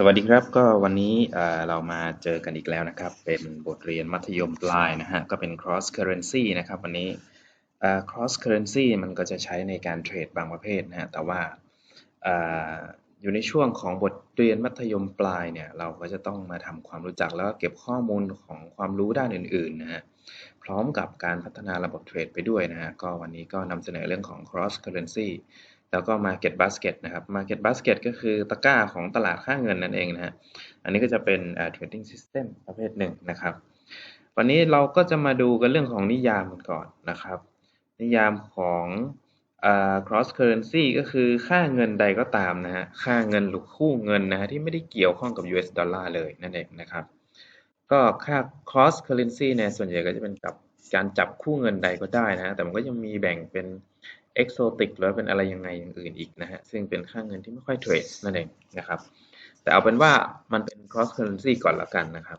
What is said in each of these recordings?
สวัสดีครับก็วันนี้เรามาเจอกันอีกแล้วนะครับ เป็นบทเรียนมัธยมปลายนะฮะก็เป็น cross currency นะครับวันนี้ cross currency มันก็จะใช้ในการเทรดบางประเภทนะฮะแต่ว่าอยู่ในช่วงของบทเรียนมัธยมปลายเนี่ยเราก็จะต้องมาทำความรู้จักแล้วก็เก็บข้อมูลของความรู้ด้านอื่นๆนะฮะพร้อมกับการพัฒนาระบบเทรดไปด้วยนะฮะก็วันนี้ก็นำเสนอเรื่องของ cross currency แล้วก็ Market Basket นะครับ Market Basket ก็คือตะกร้าของตลาดค่าเงินนั่นเองนะฮะ อันนี้ก็จะเป็น Trading System ประเภทหนึ่งนะครับ วันนี้เราก็จะมาดูกันเรื่องของนิยามกันก่อนนะครับ นิยามของ cross currency ก็คือค่าเงินใดก็ตามนะฮะ ค่าเงินหรือคู่เงินนะฮะที่ไม่ได้เกี่ยวข้องกับ US ดอลลาร์เลยนั่นเองนะครับ ก็ค่า cross currency เนี่ยส่วนใหญ่ก็จะเป็นกับการจับคู่เงินใดก็ได้นะแต่มันก็จะมีแบ่งเป็น เอกโซติกหรือเป็นอะไรยังไงอย่างอื่นอีกนะฮะ ซึ่งเป็นค่าเงินที่ไม่ค่อยเทรดนั่นเองนะครับ แต่เอาเป็นว่ามันเป็น cross currency ก่อนละกันนะครับ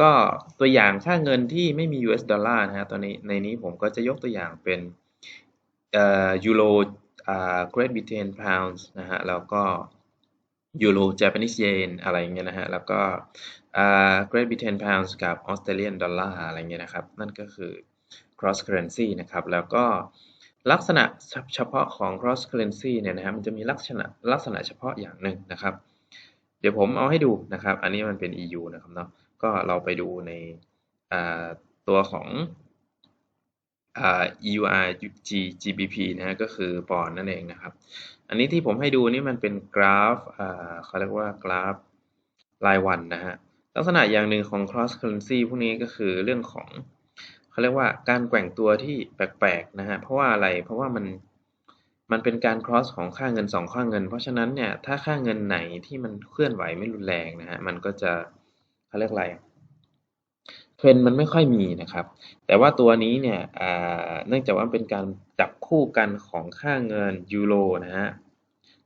ก็ตัวอย่างค่าเงินที่ไม่มี US ดอลลาร์นะฮะตอนนี้ในนี้ผมก็จะยกตัวอย่างเป็นยูโรอ่า Great Britain Pounds นะฮะ แล้วก็ยูโร Japanese Yen อะไรเงี้ยนะฮะ แล้วก็อ่า Great Britain Pounds กับ Australian Dollar อะไรเงี้ยนะครับ นั่นก็คือ cross currency นะครับ แล้วก็ ลักษณะเฉพาะของ cross currency เนี่ยนะครับมันจะมีลักษณะลักษณะเฉพาะอย่างหนึ่งนะครับ เดี๋ยวผมเอาให้ดูนะครับ อันนี้มันเป็น EU นะครับเนาะก็เราไปดูในตัวของ EUR G GBP นะฮะก็คือปอนนั่นเองนะครับ อันนี้ที่ผมให้ดูนี่มันเป็นกราฟเขาเรียกว่ากราฟรายวันนะฮะลักษณะอย่างหนึ่งของ cross currency พวกนี้ก็คือเรื่องของ เขาเรียกว่าการแกว่งตัวที่แปลกๆนะฮะเพราะว่าอะไรเพราะว่ามันมันเป็นการ cross ของค่าเงิน 2 ค่าเงิน เพราะฉะนั้นเนี่ยถ้าค่าเงินไหนที่มันเคลื่อนไหวไม่รุนแรงนะฮะมันก็จะเขาเรียกอะไรเทรนมันไม่ค่อยมีนะครับ แต่ว่าตัวนี้เนี่ยเนื่องจากว่าเป็นการจับคู่กันของค่าเงินยูโรนะฮะ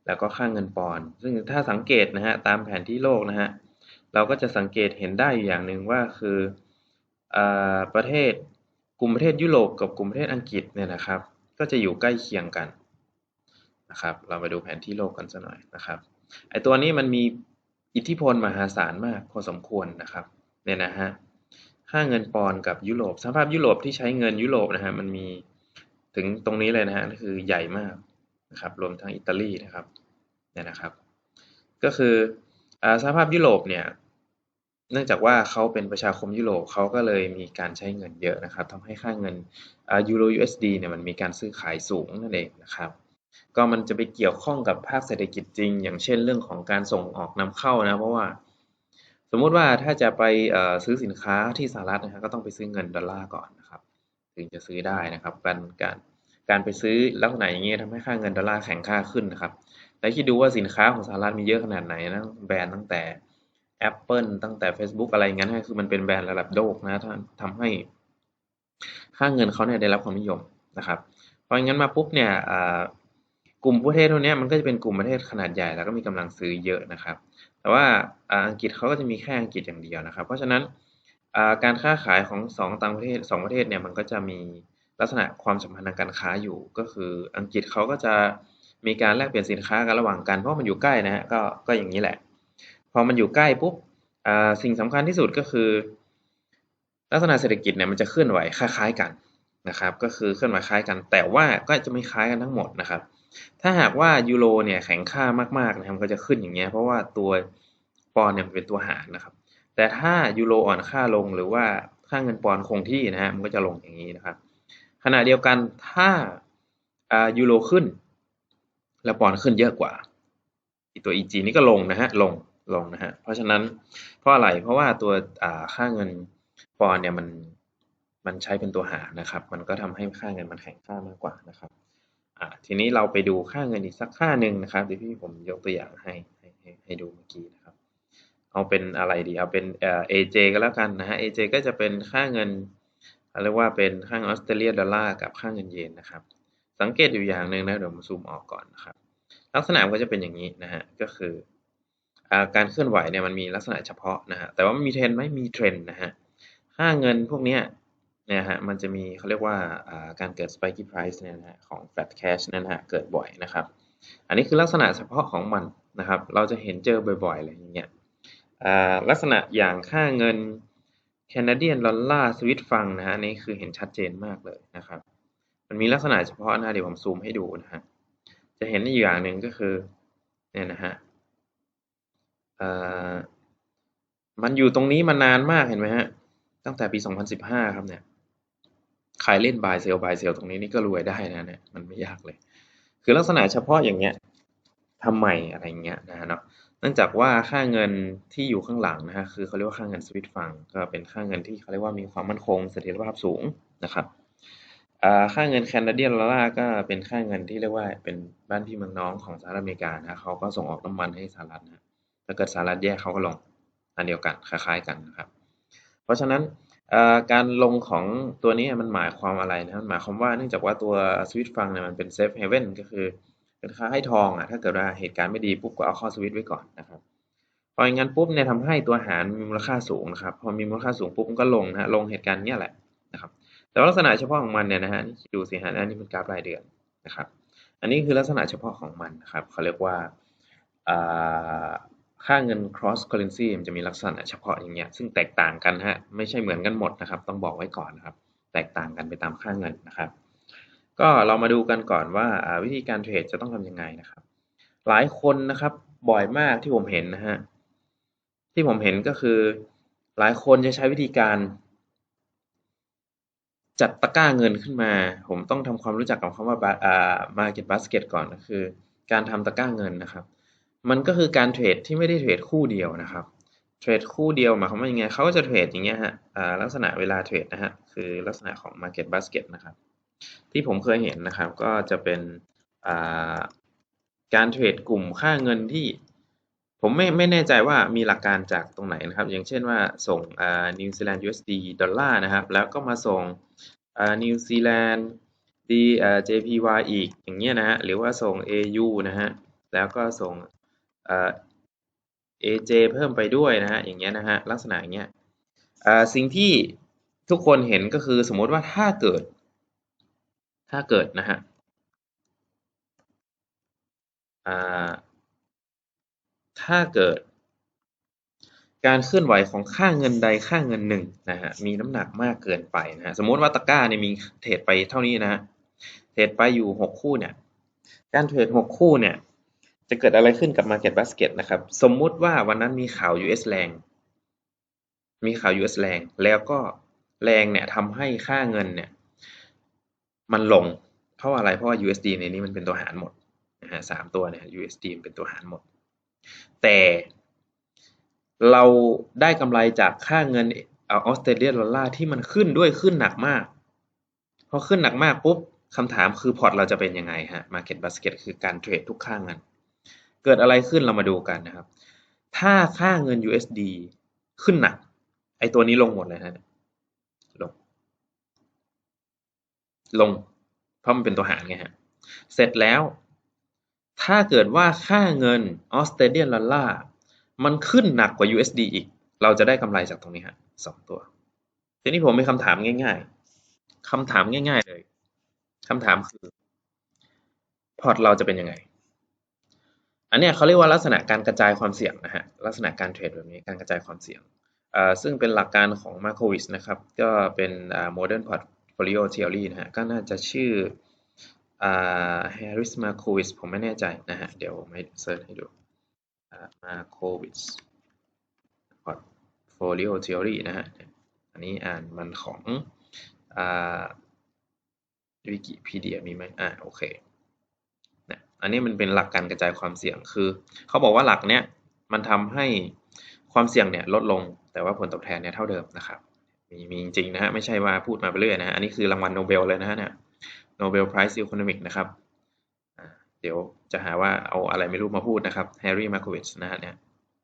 แล้วก็ค่าเงินปอนด์ซึ่งถ้าสังเกตนะฮะตามแผนที่โลกนะฮะเราก็จะสังเกตเห็นได้อย่างหนึ่งว่าคืออประเทศ กลุ่มประเทศยุโรปกับกลุ่มประเทศอังกฤษเนี่ยนะครับ ก็จะอยู่ใกล้เคียงกันนะครับ เรามาดูแผนที่โลกกันสักหน่อยนะครับ ไอตัวนี้มันมีอิทธิพลมหาศาลมากพอสมควรนะครับ เนี่ยนะฮะ ค่าเงินปอนกับยุโรป สภาพยุโรปที่ใช้เงินยุโรปนะฮะ มันมีถึงตรงนี้เลยนะฮะก็คือใหญ่มากนะครับ รวมทั้งอิตาลีนะครับ เนี่ยนะครับ ก็คือสภาพยุโรปเนี่ย เนื่องจากว่าเขาเป็นประชาคมยุโรปเขาก็เลยมีการใช้เงินเยอะนะครับทำให้ค่าเงินยูโร USD เนี่ยมันมีการซื้อขายสูงนั่นเองนะครับก็มันจะไปเกี่ยวข้องกับภาคเศรษฐกิจจริง อย่างเช่นเรื่องของการส่งออกนำเข้านะเพราะว่า สมมุติว่าถ้าจะไปซื้อสินค้าที่สหรัฐนะครับก็ต้องไปซื้อเงินดอลลาร์ก่อนนะครับถึงจะซื้อได้นะครับ การการการไปซื้อลักษณะอย่างนี้ยทำให้ค่าเงินดอลลาร์แข็งค่าขึ้นนะครับแล้วคิดดูว่าสินค้าของสหรัฐมีเยอะขนาดไหนนะแบรนด์ตั้งแต่ Apple ตั้งแต่ Facebook อะไรอย่างนั้นคือมันเป็นแบรนด์ระดับโลกนะทำให้ค่าเงินเขาเนี่ยได้รับความนิยมนะครับ เพราะงั้นมาปุ๊บเนี่ยกลุ่มประเทศพวกนี้มันก็จะเป็นกลุ่มประเทศขนาดใหญ่แล้วก็มีกำลังซื้อเยอะนะครับ แต่ว่าอังกฤษเขาก็จะมีแค่อังกฤษอย่างเดียวนะครับ เพราะฉะนั้นการค้าขายของสองต่างประเทศสองประเทศเนี่ยมันก็จะมีลักษณะความสัมพันธ์ทางการค้าอยู่ ก็คืออังกฤษเขาก็จะมีการแลกเปลี่ยนสินค้ากันระหว่างกันเพราะมันอยู่ใกล้นะฮะก็ก็อย่างนี้แหละ พอมันอยู่ใกล้ปุ๊บสิ่งสำคัญที่สุดก็คือ ลักษณะเศรษฐกิจเนี่ยมันจะเคลื่อนไหวคล้ายๆกันนะครับ ก็คือเคลื่อนไหวคล้ายกัน แต่ว่าก็จะไม่คล้ายกันทั้งหมดนะครับ ถ้าหากว่ายูโรเนี่ยแข็งค่ามากๆนะครับก็จะขึ้นอย่างเงี้ยเพราะว่าตัวปอนเนี่ยเป็นตัวหารนะครับ แต่ถ้ายูโรอ่อนค่าลงหรือว่าค่าเงินปอนคงที่นะฮะมันก็จะลงอย่างนี้นะครับ ขณะเดียวกันถ้ายูโรขึ้น แล้วปอนขึ้นเยอะกว่าตัว EG นี่ก็ลงนะฮะลง ลงนะฮะ เพราะฉะนั้นเพราะอะไร เพราะว่าตัวค่าเงินปอนเนี่ยมันมันใช้เป็นตัวหารนะครับ มันก็ทำให้ค่าเงินมันแข็งค่ามากกว่านะครับทีนี้เราไปดูค่าเงินอีกสักค่าหนึ่งนะครับที่พี่ผมยกตัวอย่างให้ให้ให้ดูเมื่อกี้นะครับ เอาเป็นอะไรดี เอาเป็นเอ่อ AJ ก็แล้วกันนะฮะ AJ ก็จะเป็นค่าเงินเรียกว่าเป็นค่าออสเตรเลียดอลลาร์กับค่าเงินเยนนะครับ สังเกตอยู่อย่างหนึ่งนะเดี๋ยวมาซูมออกก่อนนะครับ ลักษณะก็จะเป็นอย่างนี้นะฮะก็คือ การเคลื่อนไหวเนี่ยมันมีลักษณะเฉพาะนะฮะแต่ว่ามันมีเทรนไหมมีเทรนนะฮะค่าเงินพวกนี้เนี่ยฮะมันจะมีเขาเรียกว่าการเกิด spiky price เนี่ยนะฮะของ fat cash นั่นฮะเกิดบ่อยนะครับ อันนี้คือลักษณะเฉพาะของมันนะครับ เราจะเห็นเจอบ่อยๆเลยอย่างเงี้ยลักษณะอย่างค่าเงินแคนาเดียนดอลลาร์สวิตฟังนะฮะนี่คือเห็นชัดเจนมากเลยนะครับ มันมีลักษณะเฉพาะนะเดี๋ยวผมซูมให้ดูนะฮะจะเห็นอีกอย่างหนึ่งก็คือเนี่ยนะฮะ มันอยู่ตรงนี้มานานมากเห็นไหมฮะ ตั้งแต่ปี 2015 ครับเนี่ยใครเล่นบายเซลบายเซลตรงนี้นี่ก็รวยได้นะเนี่ยมันไม่ยากเลย คือลักษณะเฉพาะอย่างเงี้ยทำไมอะไรเงี้ยนะฮะเนาะเนื่องจากว่าค่าเงินที่อยู่ข้างหลังนะฮะคือเขาเรียกว่าค่าเงินสวิตฟังก็เป็นค่าเงินที่เขาเรียกว่ามีความมั่นคงเสถียรภาพสูงนะครับค่าเงินแคนาเดียนดอลลาร์ก็เป็นค่าเงินที่เรียกว่าเป็นบ้านพี่เมืองน้องของสหรัฐอเมริกานะเขาก็ส่งออกน้ำมันให้สหรัฐนะ ถ้าเกิดสหรัฐแยกเขาก็ลงอันเดียวกันคล้ายๆกันนะครับ เพราะฉะนั้นการลงของตัวนี้มันหมายความอะไรนะหมายความว่าเนื่องจากว่าตัวสวิตฟังเนี่ยมันเป็นเซฟเฮเว่นก็คือเป็นค่าให้ทองอะถ้าเกิดว่าเหตุการณ์ไม่ดีปุ๊บก็เอาข้อสวิตไว้ก่อนนะครับพออย่างนั้นปุ๊บเนี่ยทำให้ตัวหารมีมูลค่าสูงนะครับพอมีมูลค่าสูงปุ๊บมันก็ลงนะลงเหตุการณ์เนี้ยแหละนะครับแต่ลักษณะเฉพาะของมันเนี่ยนะฮะนี่ดูสิฮะอันนี้เป็นกราฟรายเดือนนะครับ อันนี้คือลักษณะเฉพาะของมันนะครับเขาเรียกว่า ค่าเงิน cross currency มันจะมีลักษณะเฉพาะอย่างเงี้ย ซึ่งแตกต่างกันฮะ ไม่ใช่เหมือนกันหมดนะครับ ต้องบอกไว้ก่อนนะครับ แตกต่างกันไปตามค่าเงินนะครับ ก็เรามาดูกันก่อนว่าวิธีการเทรดจะต้องทำยังไงนะครับ หลายคนนะครับบ่อยมากที่ผมเห็นนะฮะ ที่ผมเห็นก็คือ หลายคนจะใช้วิธีการ จัดตะกร้าเงินขึ้นมา ผมต้องทำความรู้จักกับคำว่า market basket ก่อนก็คือ การทำตะกร้าเงินนะครับ มันก็คือการเทรดที่ไม่ได้เทรดคู่เดียวนะครับ เทรดคู่เดียวหมายความว่ายังไงเขาก็จะเทรดอย่างเงี้ยฮะลักษณะเวลาเทรดนะฮะคือลักษณะของ Market Basket นะครับ ที่ผมเคยเห็นนะครับก็จะเป็นการเทรดกลุ่มค่าเงินที่ผมไม่ไม่แน่ใจว่ามีหลักการจากตรงไหนนะครับ อย่างเช่นว่าส่งนิวซีแลนด์ USD ดอลลาร์นะครับ แล้วก็มาส่งนิวซีแลนด์ดี JPY อีกอย่างเงี้ยนะฮะหรือว่าส่ง AU นะฮะแล้วก็ส่ง เอเจเพิ่มไปด้วยนะฮะอย่างเงี้ยนะฮะลักษณะอย่างเงี้ยสิ่งที่ทุกคนเห็นก็คือสมมติว่าถ้าเกิด ถ้าเกิดนะฮะถ้าเกิด การเคลื่อนไหวของค่าเงินใดค่าเงินหนึ่งนะฮะมีน้ำหนักมากเกินไปนะฮะสมมติว่าตะกร้าเนี่ยมีเทรดไปเท่านี้นะฮะเทรดไปอยู่หกคู่เนี่ย การเทรดหกคู่เนี่ย จะเกิดอะไรขึ้นกับ Market Basket นะครับ สมมุติว่าวันนั้นมีข่าว US แรง มีข่าว US แรง แล้วก็แรงเนี่ยทำให้ค่าเงินเนี่ย มันลง เพราะอะไร เพราะว่า USD ในนี้มันเป็นตัวหารหมดนะฮะสามตัวเนี่ย USD เป็นตัวหารหมด แต่เราได้กำไรจากค่าเงินออสเตรเลียดอลลาร์ที่มันขึ้นด้วยขึ้นหนักมากพอขึ้นหนักมากปุ๊บคำถามคือพอร์ตเราจะเป็นยังไงฮะ Market Basket คือการเทรดทุกค่าเงิน เกิดอะไรขึ้นเรามาดูกันนะครับ ถ้าค่าเงิน USD ขึ้นหนัก ไอตัวนี้ลงหมดเลยนะลง ลง เพราะมันเป็นตัวหารไงฮะ เสร็จแล้ว ถ้าเกิดว่าค่าเงินออสเตรเลียนดอลลาร์มันขึ้นหนักกว่า USD อีก เราจะได้กำไรจากตรงนี้ฮะสองตัว ทีนี้ผมมีคำถามง่าย ๆคำถามง่าย ๆ เลยคำถามคือ พอร์ตเราจะเป็นยังไง อันนี้เขาเรียกว่าลักษณะการกระจายความเสี่ยงนะฮะลักษณะการเทรดแบบนี้การกระจายความเสี่ยงซึ่งเป็นหลักการของมาโควิชนะครับ ก็เป็น modern portfolio theory นะฮะก็น่าจะชื่อ Harris Markowitz ผมไม่แน่ใจนะฮะเดี๋ยวผมให้เซิร์ชให้ดู Markowitz portfolio theory นะฮะอันนี้อ่านมันของวิกิพีเดียมีไหมอ่าโอเค อันนี้มันเป็นหลักการกระจายความเสี่ยงคือ เขาบอกว่าหลักเนี้ยมันทำให้ความเสี่ยงเนี่ยลดลง แต่ว่าผลตอบแทนเนี่ยเท่าเดิมนะครับ มีมีจริงนะฮะไม่ใช่ว่าพูดมาไปเรื่อยนะฮะอันนี้คือรางวัลโนเบลเลยนะฮะเนี่ยโนเบลไพรส์อีโคโนมิกนะครับเดี๋ยวจะหาว่าเอาอะไรไม่รู้มาพูดนะครับแฮร์รี่มาร์โควิชนะฮะเนี่ย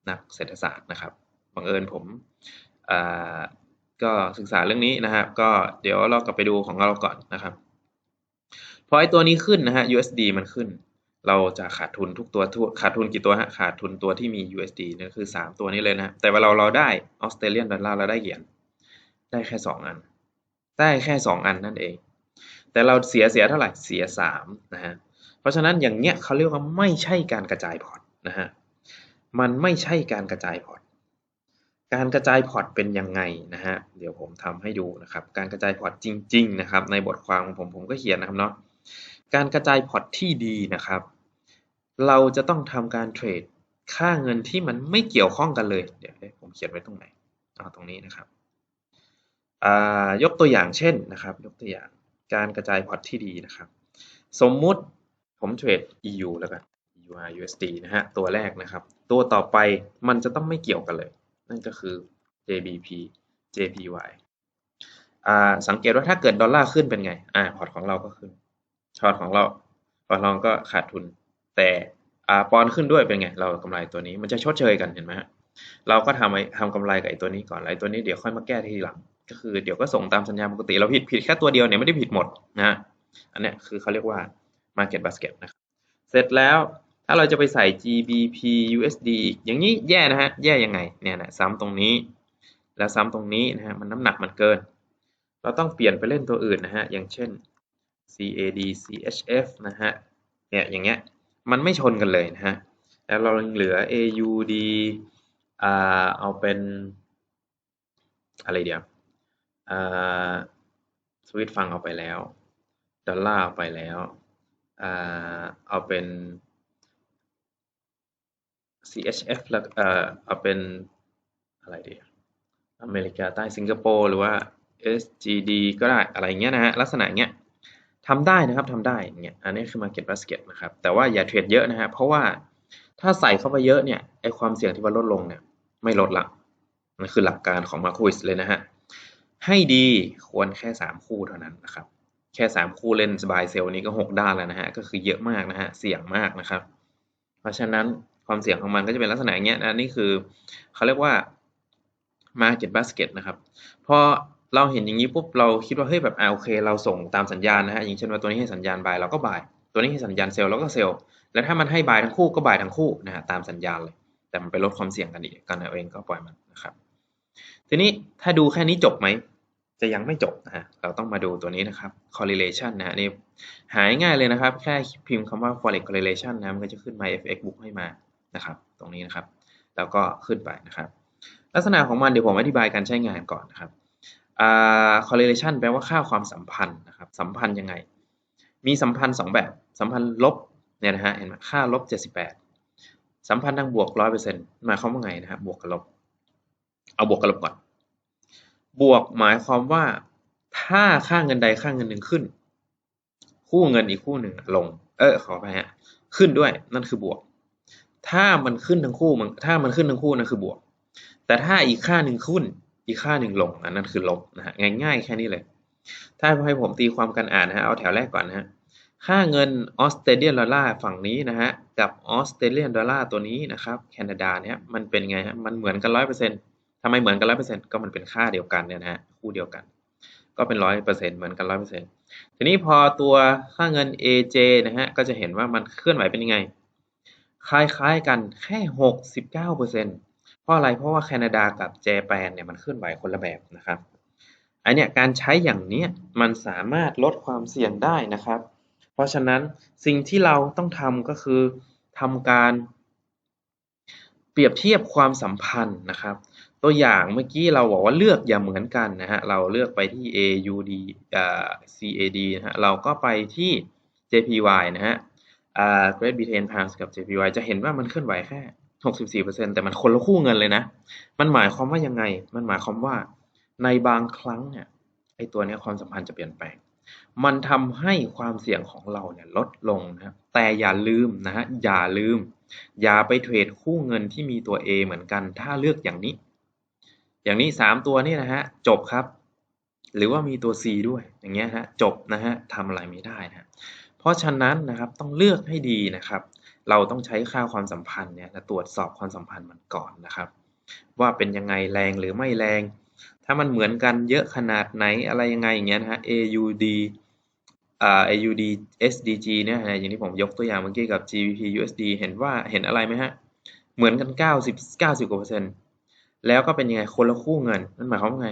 นักเศรษฐศาสตร์นะครับบังเอิญผมก็ศึกษาเรื่องนี้นะครับ ก็เดี๋ยวเรากลับไปดูของเราก่อนนะครับพอไอตัวนี้ขึ้นนะฮะ USD มันขึ้น เราจะขาดทุนทุกตัวขาดทุนกี่ตัวฮะขาดทุนตัวที่มี USD นั่นคือสามตัวนี้เลยนะแต่ว่าเราเราได้ออสเตรเลียนดอลลาร์เราได้เหรียญได้แค่สองอัน ได้แค่สองอันนั่นเอง แต่เราเสียเสียเท่าไหร่เสียสามนะฮะเพราะฉะนั้นอย่างเงี้ยเขาเรียกว่าไม่ใช่การกระจายพอร์ตนะฮะมันไม่ใช่การกระจายพอร์ตการกระจายพอร์ตเป็นยังไงนะฮะเดี๋ยวผมทำให้ดูนะครับ การกระจายพอร์ตจริง ๆ นะครับ ในบทความของผมผมก็เขียนนะครับเนาะการกระจายพอร์ตที่ดีนะครับ เราจะต้องทำการเทรดค่าเงินที่มันไม่เกี่ยวข้องกันเลย เดี๋ยวผมเขียนไว้ตรงไหนเอาตรงนี้นะครับยกตัวอย่างเช่นนะครับ ยกตัวอย่างการกระจายพอร์ตที่ดีนะครับ สมมุติผมเทรด EU แล้วกัน EUR USD นะฮะตัวแรกนะครับ ตัวต่อไปมันจะต้องไม่เกี่ยวกันเลย นั่นก็คือ JBP JPY สังเกตว่าถ้าเกิดดอลลาร์ขึ้นเป็นไงอ่าพอร์ตของเราก็ขึ้นพอร์ตของเราพอร์ตเราก็ขาดทุน แต่อ่าปอนขึ้นด้วยเป็นไง เรากำไรตัวนี้มันจะชดเชยกันเห็นไหมฮะเราก็ทำไอ้ทำกำไรกับไอ้ตัวนี้ก่อนไอ้ตัวนี้เดี๋ยวค่อยมาแก้ทีหลัง ก็คือเดี๋ยวก็ส่งตามสัญญาปกติเราผิดผิดแค่ตัวเดียวเนี่ยไม่ได้ผิดหมดนะอันนี้คือเขาเรียกว่า market basket นะครับเสร็จแล้วถ้าเราจะไปใส่ GBP USD อย่างนี้แย่นะฮะ แย่ยังไงเนี่ยนะซ้ำตรงนี้ แล้วซ้ำตรงนี้นะฮะมันน้ำหนักมันเกิน เราต้องเปลี่ยนไปเล่นตัวอื่นนะฮะ อย่างเช่น CAD CHF นะฮะเนี่ยอย่างเงี้ย มันไม่ชนกันเลยนะฮะแล้วเราเหลือ AUD อ่าเอาเป็นอะไรเดียวอ่าสวิตฟังเอาไปแล้วดอลลาร์เอาไปแล้วอ่าเอาเป็น CHF แล้วเอ่อเอาเป็นอะไรดีอเมริกาใต้สิงคโปร์หรือว่า SGD ก็ได้อะไรเงี้ยนะฮะลักษณะเงี้ย ทำได้นะครับทำได้เงี้ยอันนี้คือ Market Basket นะครับ แต่ว่าอย่าเทรดเยอะนะฮะเพราะว่าถ้าใส่เข้าไปเยอะเนี่ยไอความเสี่ยงที่ว่าลดลงเนี่ยไม่ลดละนั่นคือหลักการของมาคุยส์เลยนะฮะให้ดีควรแค่ 3 คู่เท่านั้นนะครับ แค่ 3 คู่เล่นสบายเซลล์นี้ก็ 6 ด้านแล้วนะฮะก็คือเยอะมากนะฮะเสี่ยงมากนะครับ เพราะฉะนั้นความเสี่ยงของมันก็จะเป็นลักษณะอย่างเงี้ยนะนี่คือเขาเรียกว่า market basket นะครับพอ เราเห็นอย่างนี้ปุ๊บเราคิดว่าเฮ้ยแบบอ่าโอเค เราส่งตามสัญญาณนะฮะอย่างเช่นว่าตัวนี้ให้สัญญาณบายเราก็บาย ตัวนี้ให้สัญญาณเซลล์เราก็เซลล์แล้วถ้ามันให้บายทั้งคู่ก็บายทั้งคู่นะฮะตามสัญญาณเลย แต่มันไปลดความเสี่ยงกันอีกกันเอาเองก็ปล่อยมันนะครับ ทีนี้ถ้าดูแค่นี้จบไหมจะยังไม่จบนะฮะเราต้องมาดูตัวนี้นะครับ correlation นะฮะนี่หายง่ายเลยนะครับ แค่พิมพ์คำว่า forex correlation นะมันก็จะขึ้นมา fx book ให้มานะครับ ตรงนี้นะครับ แล้วก็ขึ้นไปนะครับ ลักษณะของมันเดี๋ยวผมอธิบายการใช้งานก่อนนะครับ correlation แปลว่าค่าความสัมพันธ์นะครับ สัมพันธ์ยังไง มีสัมพันธ์ 2 แบบ สัมพันธ์ลบเนี่ยนะฮะ เห็นไหมค่าลบ 78 สัมพันธ์ทางบวก 100%หมายความว่าไงนะครับบวกกับลบ เอาบวกกับลบก่อน บวกหมายความว่า ถ้าค่าเงินใดค่าเงินหนึ่งขึ้น คู่เงินอีกคู่หนึ่งลง เออขอไปฮะ ขึ้นด้วย นั่นคือบวก ถ้ามันขึ้นทั้งคู่มันถ้ามันขึ้นทั้งคู่นั่นคือบวก แต่ถ้าอีกค่าหนึ่งขึ้น อีกค่าหนึ่งลงอันนั้นคือลบนะฮะง่ายๆแค่นี้เลย ถ้าให้ผมตีความกันอ่านนะฮะเอาแถวแรกก่อนนะฮะค่าเงินออสเตรเลียนดอลลาร์ฝั่งนี้นะฮะกับออสเตรเลียนดอลลาร์ตัวนี้นะครับแคนาดาเนี่ยมันเป็นไงฮะมันเหมือนกันร้อยเปอร์เซ็นต์ทำไมเหมือนกันร้อยเปอร์เซ็นต์ก็มันเป็นค่าเดียวกันเนี่ยนะฮะคู่เดียวกัน ก็เป็นร้อยเปอร์เซ็นต์เหมือนกันร้อยเปอร์เซ็นต์ทีนี้พอตัวค่าเงิน AJ นะฮะก็จะเห็นว่ามันเคลื่อนไหวเป็นยังไง คล้ายๆกันแค่หกสิบเก้าเปอร์เซ็นต์ เพราะอะไรเพราะว่าแคนาดากับเจแปนเนี่ยมันเคลื่อนไหวคนละแบบนะครับอันเนี้ยการใช้อย่างเนี้ยมันสามารถลดความเสี่ยงได้นะครับ เพราะฉะนั้นสิ่งที่เราต้องทำก็คือทำการเปรียบเทียบความสัมพันธ์นะครับ ตัวอย่างเมื่อกี้เราบอกว่าเลือกอย่าเหมือนกันนะฮะเราเลือกไปที่ AUD อ่า CAD นะฮะเราก็ไปที่ JPY นะฮะอ่า Great Britain Pounds กับ JPY จะเห็นว่ามันเคลื่อนไหวแค่ 64%แต่มันคนละคู่เงินเลยนะ มันหมายความว่ายังไง มันหมายความว่าในบางครั้งเนี่ยไอตัวนี้ความสัมพันธ์จะเปลี่ยนแปลง มันทำให้ความเสี่ยงของเราเนี่ยลดลงนะแต่อย่าลืมนะฮะอย่าลืม อย่าไปเทรดคู่เงินที่มีตัว A เหมือนกัน ถ้าเลือกอย่างนี้ อย่างนี้3ตัวนี้นะฮะจบครับ หรือว่ามีตัว C ด้วยอย่างเงี้ยฮะจบนะฮะทำอะไรไม่ได้นะเพราะฉะนั้นนะครับต้องเลือกให้ดีนะครับ เราต้องใช้ค่าความสัมพันธ์เนี่ยตรวจสอบความสัมพันธ์มันก่อนนะครับ ว่าเป็นยังไงแรงหรือไม่แรง ถ้ามันเหมือนกันเยอะขนาดไหนอะไรยังไงอย่างเงี้ยนะฮะ AUD อ่า AUD SDG เนี่ยอย่างที่ผมยกตัวอย่างเมื่อกี้กับ GBP USD เห็นว่าเห็นอะไรไหมฮะ เหมือนกัน 90 90กว่าเปอร์เซ็นต์แล้วก็เป็นยังไงคนละคู่เงินนั่นหมายความว่าไง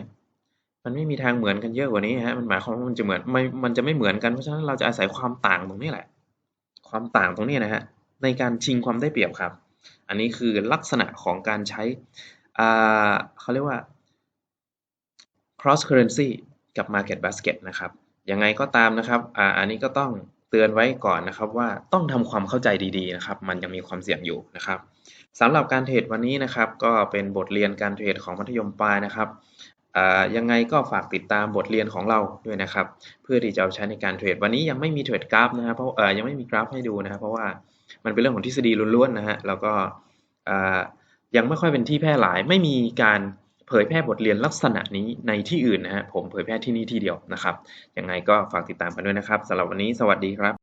มันไม่มีทางเหมือนกันเยอะกว่านี้ฮะ มันหมายความว่ามันจะเหมือนไม่มันจะไม่เหมือนกัน เพราะฉะนั้นเราจะอาศัยความต่างตรงนี้แหละ ความต่างตรงนี้นะฮะ ในการชิงความได้เปรียบครับ อันนี้คือลักษณะของการใช้เขาเรียกว่า cross currency กับ market basket นะครับ ยังไงก็ตามนะครับออันนี้ก็ต้องเตือนไว้ก่อนนะครับว่าต้องทำความเข้าใจดีๆนะครับ มันยังมีความเสี่ยงอยู่นะครับสำหรับการเทรดวันนี้นะครับ ก็เป็นบทเรียนการเทรดของมัธยมปลายนะครับยังไงก็ฝากติดตามบทเรียนของเราด้วยนะครับ เพื่อที่จะเอาใช้ในการเทรดวันนี้ยังไม่มีเทรดกราฟนะครับเพราะยังไม่มีกราฟให้ดูนะครับ เพราะว่า มันเป็นเรื่องของทฤษฎีล้วนๆนะฮะแล้วก็ยังไม่ค่อยเป็นที่แพร่หลาย ไม่มีการเผยแพร่บทเรียนลักษณะนี้ในที่อื่นนะฮะผมเผยแพร่ที่นี่ที่เดียวนะครับยังไงก็ฝากติดตามกันด้วยนะครับสำหรับวันนี้สวัสดีครับ